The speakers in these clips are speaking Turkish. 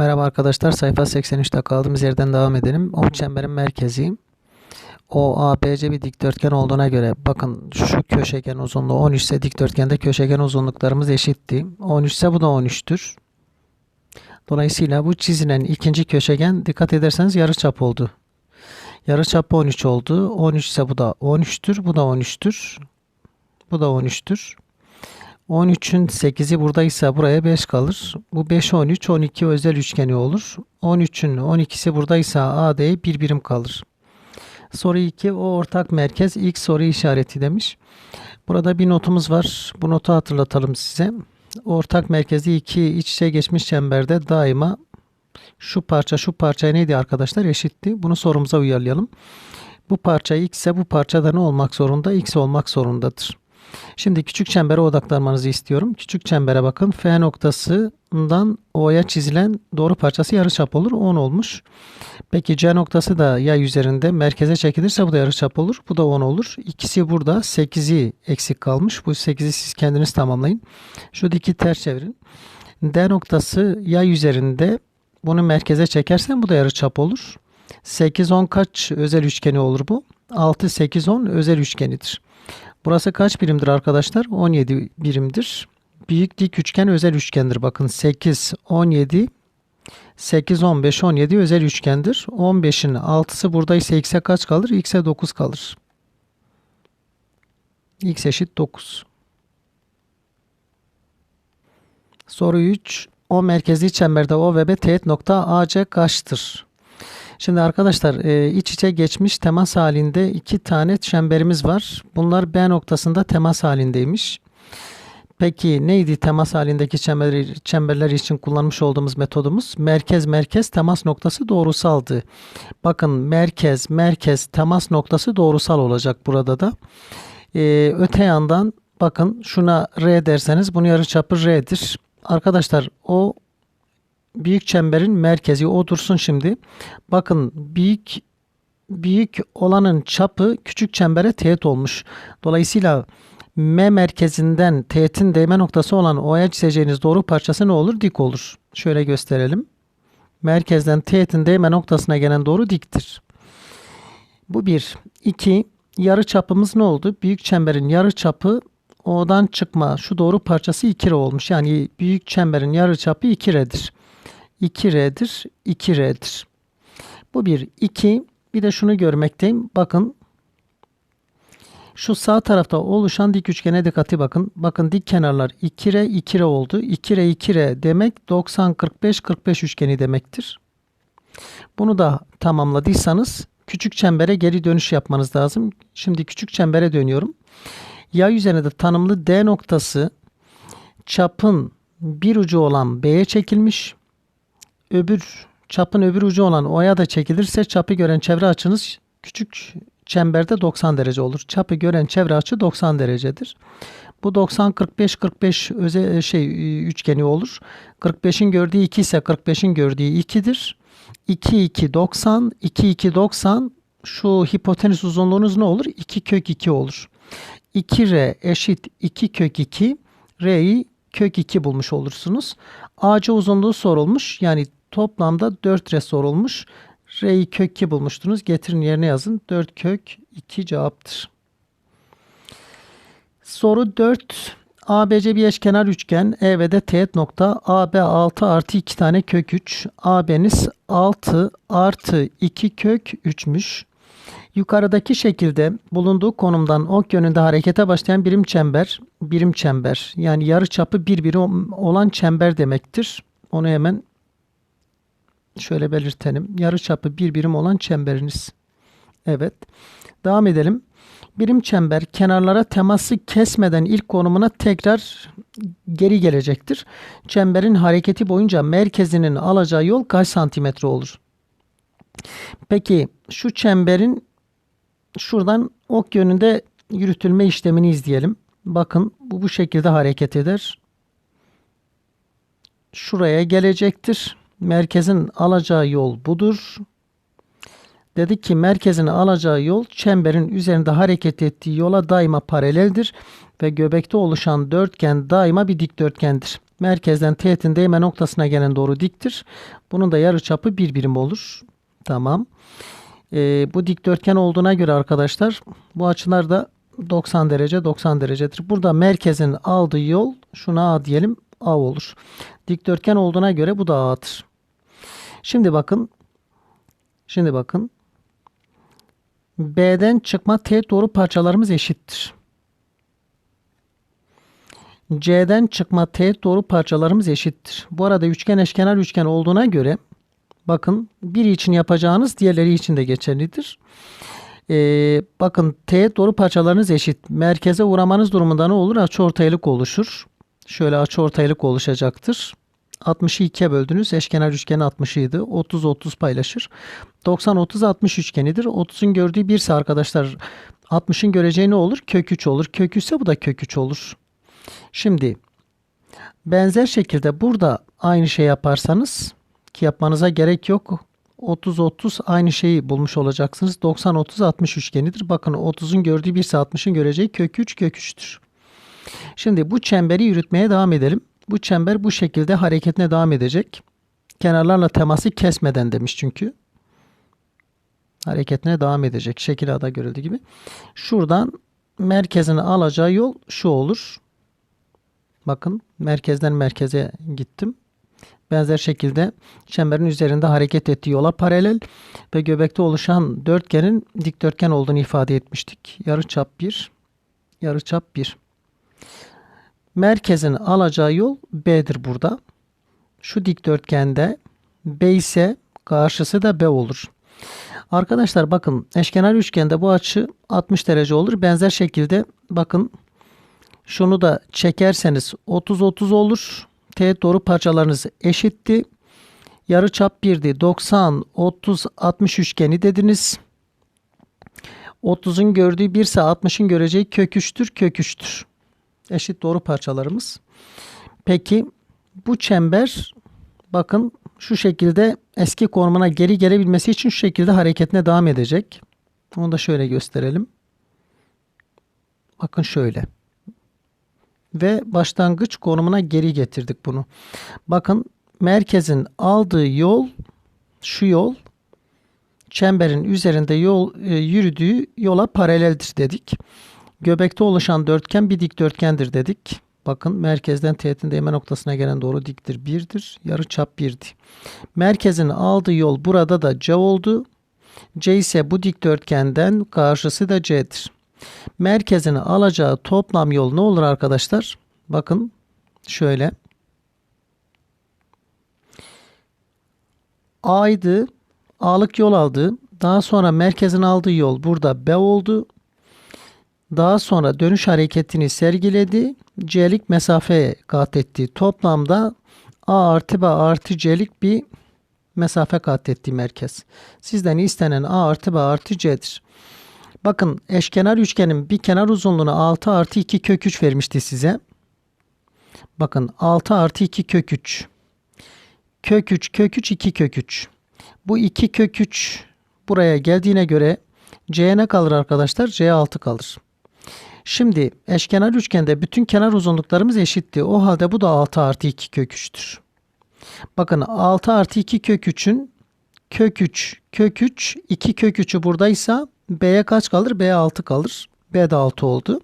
Merhaba arkadaşlar sayfa 83'te kaldığımız yerden devam edelim. O çemberin merkezi o ABC bir dikdörtgen olduğuna göre bakın şu köşegen uzunluğu 13 ise dikdörtgende köşegen uzunluklarımız eşitti. 13 ise bu da 13'tür. Dolayısıyla bu çizilen ikinci köşegen dikkat ederseniz yarıçap oldu. Yarıçap 13 oldu. 13 ise bu da 13'tür. Bu da 13'tür. Bu da 13'tür. 13'ün 8'i buradaysa buraya 5 kalır. Bu 5 13 12 özel üçgeni olur. 13'ün 12'si buradaysa AD'ye bir birim kalır. Soru 2 o ortak merkez ilk soru işareti demiş. Burada bir notumuz var. Bu notu hatırlatalım size. Ortak merkezi iki iç içe geçmiş çemberde daima şu parça şu parça neydi arkadaşlar eşitti. Bunu sorumuza uyarlayalım. Bu parça x ise bu parça da ne olmak zorunda? X olmak zorundadır. Şimdi küçük çembere odaklanmanızı istiyorum. Küçük çembere bakın. F noktasından O'ya çizilen doğru parçası yarıçap olur. 10 olmuş. Peki C noktası da yay üzerinde merkeze çekilirse bu da yarıçap olur. Bu da 10 olur. İkisi burada. 8'i eksik kalmış. Bu 8'i siz kendiniz tamamlayın. Şu diki ters çevirin. D noktası yay üzerinde bunu merkeze çekersen bu da yarıçap olur. 8 10 kaç özel üçgeni olur bu? 6 8 10 özel üçgenidir. Burası kaç birimdir arkadaşlar? 17 birimdir. Büyük dik üçgen özel üçgendir. Bakın 8, 17, 8, 15, 17 özel üçgendir. 15'in 6'sı buradaysa x'e kaç kalır? x'e 9 kalır. x eşit 9. Soru 3. O merkezi çemberde O ve B teğet nokta AC kaçtır? Şimdi arkadaşlar e, iç içe geçmiş temas halinde iki tane çemberimiz var. Bunlar B noktasında temas halindeymiş. Peki neydi temas halindeki çember, çemberler için kullanmış olduğumuz metodumuz? Merkez merkez temas noktası doğrusaldı. Bakın merkez merkez temas noktası doğrusal olacak burada da. Ee, öte yandan bakın şuna R derseniz bunun yarıçapı R'dir. Arkadaşlar o büyük çemberin merkezi o dursun şimdi. Bakın büyük büyük olanın çapı küçük çembere teğet olmuş. Dolayısıyla M merkezinden teğetin değme noktası olan O'ya çizeceğiniz doğru parçası ne olur? Dik olur. Şöyle gösterelim. Merkezden teğetin değme noktasına gelen doğru diktir. Bu bir. İki. Yarı çapımız ne oldu? Büyük çemberin yarı çapı O'dan çıkma şu doğru parçası 2R olmuş. Yani büyük çemberin yarı çapı 2R'dir. 2R'dir, 2R'dir. Bu bir. 2. Bir de şunu görmekteyim. Bakın şu sağ tarafta oluşan dik üçgene dikkati bakın. Bakın dik kenarlar 2R 2R oldu. 2R 2R demek 90 45 45 üçgeni demektir. Bunu da tamamladıysanız küçük çembere geri dönüş yapmanız lazım. Şimdi küçük çembere dönüyorum. Yay üzerinde tanımlı D noktası çapın bir ucu olan B'ye çekilmiş. Öbür çapın öbür ucu olan O'ya da çekilirse çapı gören çevre açınız küçük çemberde 90 derece olur. Çapı gören çevre açı 90 derecedir. Bu 90 45 45 özel şey üçgeni olur. 45'in gördüğü 2 ise 45'in gördüğü 2'dir. 2 2 90 2 2 90 şu hipotenüs uzunluğunuz ne olur? 2 kök 2 olur. 2R eşit 2 kök 2 R'yi kök 2 bulmuş olursunuz. AC uzunluğu sorulmuş. Yani toplamda 4R sorulmuş. R'yi kök 2 bulmuştunuz. Getirin yerine yazın. 4 kök 2 cevaptır. Soru 4. ABC bir eşkenar üçgen. E ve de teğet nokta. AB 6 artı 2 tane kök 3. AB'niz 6 artı 2 kök 3'müş. Yukarıdaki şekilde bulunduğu konumdan ok yönünde harekete başlayan birim çember, birim çember yani yarı çapı bir birim olan çember demektir. Onu hemen şöyle belirtelim. Yarı çapı bir birim olan çemberiniz. Evet. Devam edelim. Birim çember kenarlara teması kesmeden ilk konumuna tekrar geri gelecektir. Çemberin hareketi boyunca merkezinin alacağı yol kaç santimetre olur? Peki şu çemberin şuradan ok yönünde yürütülme işlemini izleyelim. Bakın bu bu şekilde hareket eder. Şuraya gelecektir. Merkezin alacağı yol budur. Dedik ki merkezin alacağı yol çemberin üzerinde hareket ettiği yola daima paraleldir ve göbekte oluşan dörtgen daima bir dikdörtgendir. Merkezden teğetin değme noktasına gelen doğru diktir. Bunun da yarıçapı bir birim olur. Tamam. Ee, bu dikdörtgen olduğuna göre arkadaşlar bu açılar da 90 derece 90 derecedir. Burada merkezin aldığı yol şuna A diyelim A olur. Dikdörtgen olduğuna göre bu da A'dır. Şimdi bakın. Şimdi bakın. B'den çıkma teğet doğru parçalarımız eşittir. C'den çıkma teğet doğru parçalarımız eşittir. Bu arada üçgen eşkenar üçgen olduğuna göre bakın biri için yapacağınız diğerleri için de geçerlidir. Ee, bakın teğet doğru parçalarınız eşit. Merkeze uğramanız durumunda ne olur? Açıortaylık oluşur. Şöyle açıortaylık oluşacaktır. 60'ı 2'ye böldünüz. Eşkenar üçgen 60'ıydı. 30 30 paylaşır. 90 30 60 üçgenidir. 30'un gördüğü 1 ise arkadaşlar 60'ın göreceği ne olur? Kök 3 olur. Kök 3 ise bu da kök 3 olur. Şimdi benzer şekilde burada aynı şey yaparsanız ki yapmanıza gerek yok. 30-30 aynı şeyi bulmuş olacaksınız. 90-30-60 üçgenidir. Bakın 30'un gördüğü 1 ise 60'ın göreceği kök 3 kök 3'tür. Şimdi bu çemberi yürütmeye devam edelim. Bu çember bu şekilde hareketine devam edecek. Kenarlarla teması kesmeden demiş çünkü. Hareketine devam edecek. Şekil A'da görüldüğü gibi. Şuradan merkezini alacağı yol şu olur. Bakın merkezden merkeze gittim. Benzer şekilde çemberin üzerinde hareket ettiği yola paralel ve göbekte oluşan dörtgenin dikdörtgen olduğunu ifade etmiştik. Yarıçap 1, yarıçap 1. Merkezin alacağı yol B'dir burada. Şu dikdörtgende B ise karşısı da B olur. Arkadaşlar bakın eşkenar üçgende bu açı 60 derece olur. Benzer şekilde bakın şunu da çekerseniz 30-30 olur. Teğet doğru parçalarınız eşitti. Yarı çap 1'di. 90, 30, 60 üçgeni dediniz. 30'un gördüğü 1 ise 60'ın göreceği kök 3'tür. Kök 3'tür. Eşit doğru parçalarımız. Peki bu çember bakın şu şekilde eski konumuna geri gelebilmesi için şu şekilde hareketine devam edecek. Onu da şöyle gösterelim. Bakın şöyle ve başlangıç konumuna geri getirdik bunu. Bakın merkezin aldığı yol şu yol çemberin üzerinde yol e, yürüdüğü yola paraleldir dedik. Göbekte oluşan dörtgen bir dikdörtgendir dedik. Bakın merkezden teğetin değme noktasına gelen doğru diktir 1'dir. Yarı çap 1'di. Merkezin aldığı yol burada da C oldu. C ise bu dikdörtgenden karşısı da C'dir. Merkezini alacağı toplam yol ne olur arkadaşlar? Bakın şöyle. A'ydı. A'lık yol aldı. Daha sonra merkezin aldığı yol burada B oldu. Daha sonra dönüş hareketini sergiledi. C'lik mesafeye kat etti. Toplamda A artı B artı C'lik bir mesafe kat etti merkez. Sizden istenen A artı B artı C'dir. Bakın eşkenar üçgenin bir kenar uzunluğunu 6 artı 2 kök 3 vermişti size. Bakın 6 artı 2 kök 3. Kök 3 kök 3 2 kök 3. Bu 2 kök 3 buraya geldiğine göre C'ye ne kalır arkadaşlar? C 6 kalır. Şimdi eşkenar üçgende bütün kenar uzunluklarımız eşitti. O halde bu da 6 artı 2 kök 3'tür. Bakın 6 artı 2 kök 3'ün kök 3 kök 3 2 kök 3'ü buradaysa B'ye kaç kalır? B 6 kalır. B de 6 oldu.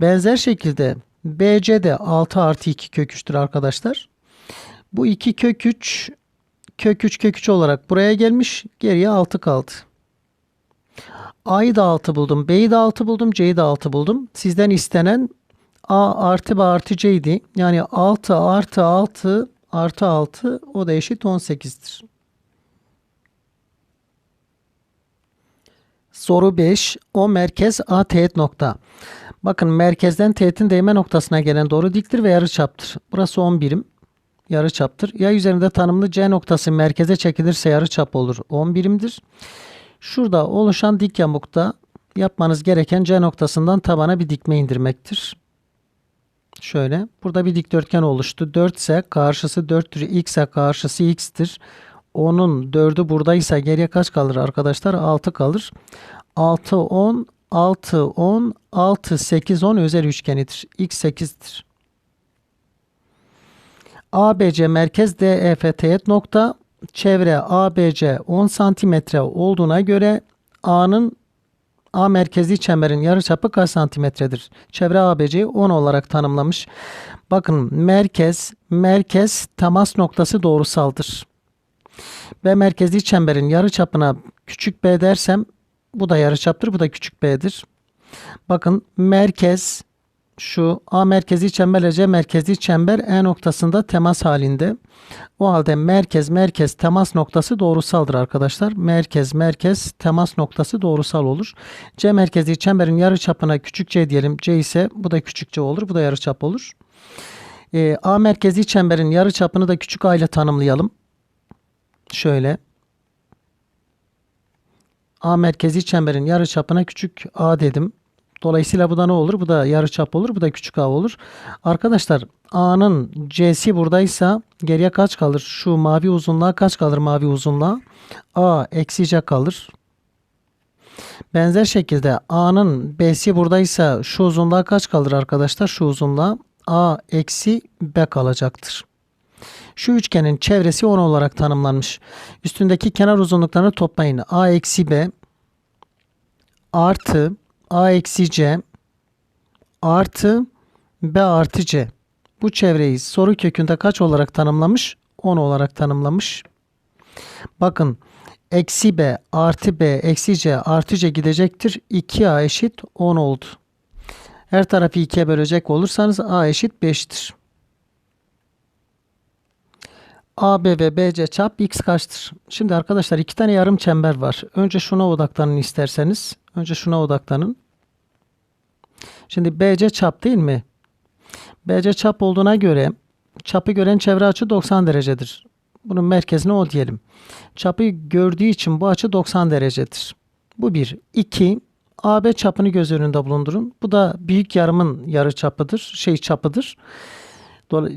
Benzer şekilde BC de 6 artı 2 kök 3'tür arkadaşlar. Bu 2 kök 3 kök 3 kök 3 olarak buraya gelmiş. Geriye 6 kaldı. A'yı da 6 buldum. B'yi de 6 buldum. C'yi de 6 buldum. Sizden istenen A artı B artı C'ydi. Yani 6 artı 6 artı 6 o da eşit 18'dir. Soru 5. O merkez A teğet nokta. Bakın merkezden teğetin değme noktasına gelen doğru diktir ve yarıçaptır. Burası 10 birim. Yarıçaptır. Ya üzerinde tanımlı C noktası merkeze çekilirse yarıçap olur. 10 birimdir. Şurada oluşan dik yamukta yapmanız gereken C noktasından tabana bir dikme indirmektir. Şöyle. Burada bir dikdörtgen oluştu. 4 ise karşısı 4'tür. X ise karşısı X'tir. Onun 4'ü buradaysa geriye kaç kalır arkadaşlar? 6 kalır. 6, 10, 6, 10, 6, 8, 10 özel üçgenidir. X 8'dir. ABC merkez DEF teğet nokta çevre ABC 10 santimetre olduğuna göre A'nın A merkezli çemberin yarıçapı kaç santimetredir? Çevre ABC'yi 10 olarak tanımlamış. Bakın merkez, merkez temas noktası doğrusaldır. B merkezli çemberin yarıçapına küçük b dersem bu da yarıçaptır, bu da küçük b'dir. Bakın merkez şu A merkezi çemberle C merkezi çember E noktasında temas halinde. O halde merkez merkez temas noktası doğrusaldır arkadaşlar. Merkez merkez temas noktası doğrusal olur. C merkezi çemberin yarıçapına küçük c diyelim. C ise bu da küçük c olur. Bu da yarıçap olur. Ee, A merkezi çemberin yarıçapını da küçük a ile tanımlayalım. Şöyle. A merkezi çemberin yarıçapına küçük a dedim. Dolayısıyla bu da ne olur? Bu da yarıçap olur. Bu da küçük a olur. Arkadaşlar a'nın c'si buradaysa geriye kaç kalır? Şu mavi uzunluğa kaç kalır mavi uzunluğa? a eksi c kalır. Benzer şekilde a'nın b'si buradaysa şu uzunluğa kaç kalır arkadaşlar? Şu uzunluğa a eksi b kalacaktır. Şu üçgenin çevresi 10 olarak tanımlanmış. Üstündeki kenar uzunluklarını toplayın. a eksi b artı a eksi c artı b artı c. Bu çevreyi soru kökünde kaç olarak tanımlamış? 10 olarak tanımlamış. Bakın eksi b artı b eksi c artı c gidecektir. 2a eşit 10 oldu. Her tarafı 2'ye bölecek olursanız a eşit 5'tir. AB ve BC çap x kaçtır? Şimdi arkadaşlar iki tane yarım çember var. Önce şuna odaklanın isterseniz. Önce şuna odaklanın. Şimdi BC çap değil mi? BC çap olduğuna göre çapı gören çevre açı 90 derecedir. Bunun merkezine o diyelim. Çapı gördüğü için bu açı 90 derecedir. Bu bir. İki, AB çapını göz önünde bulundurun. Bu da büyük yarımın yarı çapıdır. Şey çapıdır.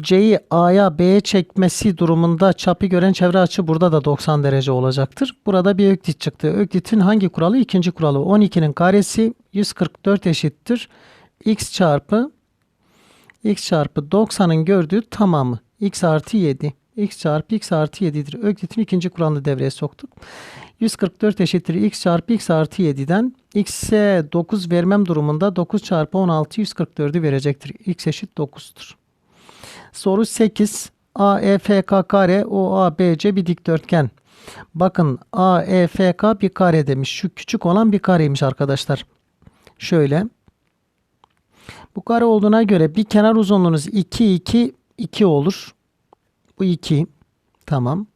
C'yi A'ya B'ye çekmesi durumunda çapı gören çevre açı burada da 90 derece olacaktır. Burada bir öklit çıktı. Öklit'in hangi kuralı? İkinci kuralı. 12'nin karesi 144 eşittir. X çarpı X çarpı 90'ın gördüğü tamamı. X artı 7. X çarpı X artı 7'dir. Öklit'in ikinci kuralını devreye soktuk. 144 eşittir X çarpı X artı 7'den X'e 9 vermem durumunda 9 çarpı 16 144'ü verecektir. X eşit 9'dur. Soru 8. AEFK kare OABC bir dikdörtgen. Bakın AEFK bir kare demiş. Şu küçük olan bir kareymiş arkadaşlar. Şöyle. Bu kare olduğuna göre bir kenar uzunluğunuz 2 2 2 olur. Bu 2. Tamam.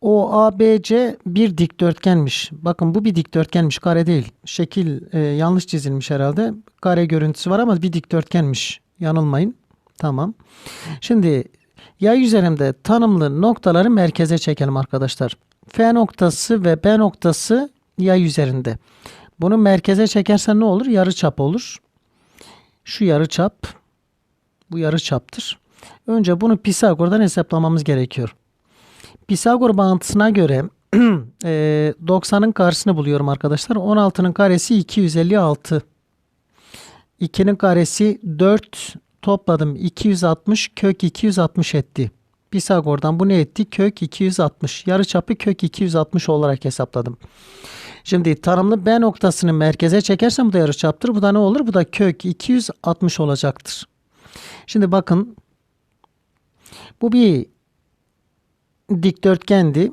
OABC bir dikdörtgenmiş. Bakın bu bir dikdörtgenmiş. Kare değil. Şekil e, yanlış çizilmiş herhalde. Kare görüntüsü var ama bir dikdörtgenmiş. Yanılmayın. Tamam. Şimdi yay üzerinde tanımlı noktaları merkeze çekelim arkadaşlar. F noktası ve B noktası yay üzerinde. Bunu merkeze çekersen ne olur? Yarı çap olur. Şu yarı çap bu yarı çaptır. Önce bunu Pisagor'dan hesaplamamız gerekiyor. Pisagor bağıntısına göre 90'ın karşısını buluyorum arkadaşlar. 16'nın karesi 256. 2'nin karesi 4 topladım 260 kök 260 etti. Pisagor'dan bu ne etti? Kök 260. Yarıçapı kök 260 olarak hesapladım. Şimdi tanımlı B noktasını merkeze çekersem bu da yarıçaptır. Bu da ne olur? Bu da kök 260 olacaktır. Şimdi bakın bu bir dikdörtgendi.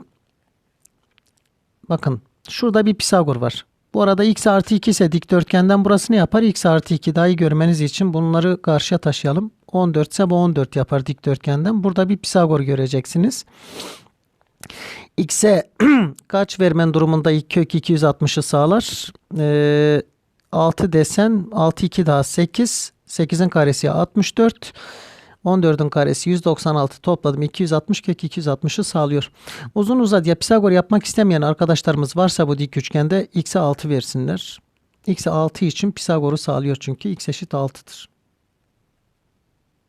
Bakın şurada bir Pisagor var. Bu arada x artı 2 ise dikdörtgenden burası ne yapar? x artı 2 daha iyi görmeniz için bunları karşıya taşıyalım. 14 ise bu 14 yapar dikdörtgenden. Burada bir Pisagor göreceksiniz. x'e kaç vermen durumunda ilk kök 260'ı sağlar? Ee, 6 desen 6 2 daha 8. 8'in karesi 64. 14'ün karesi 196 topladım 260 kök 260'ı sağlıyor. Uzun uzadıya Pisagor yapmak istemeyen arkadaşlarımız varsa bu dik üçgende x'e 6 versinler. x'e 6 için Pisagor'u sağlıyor çünkü x eşit 6'dır.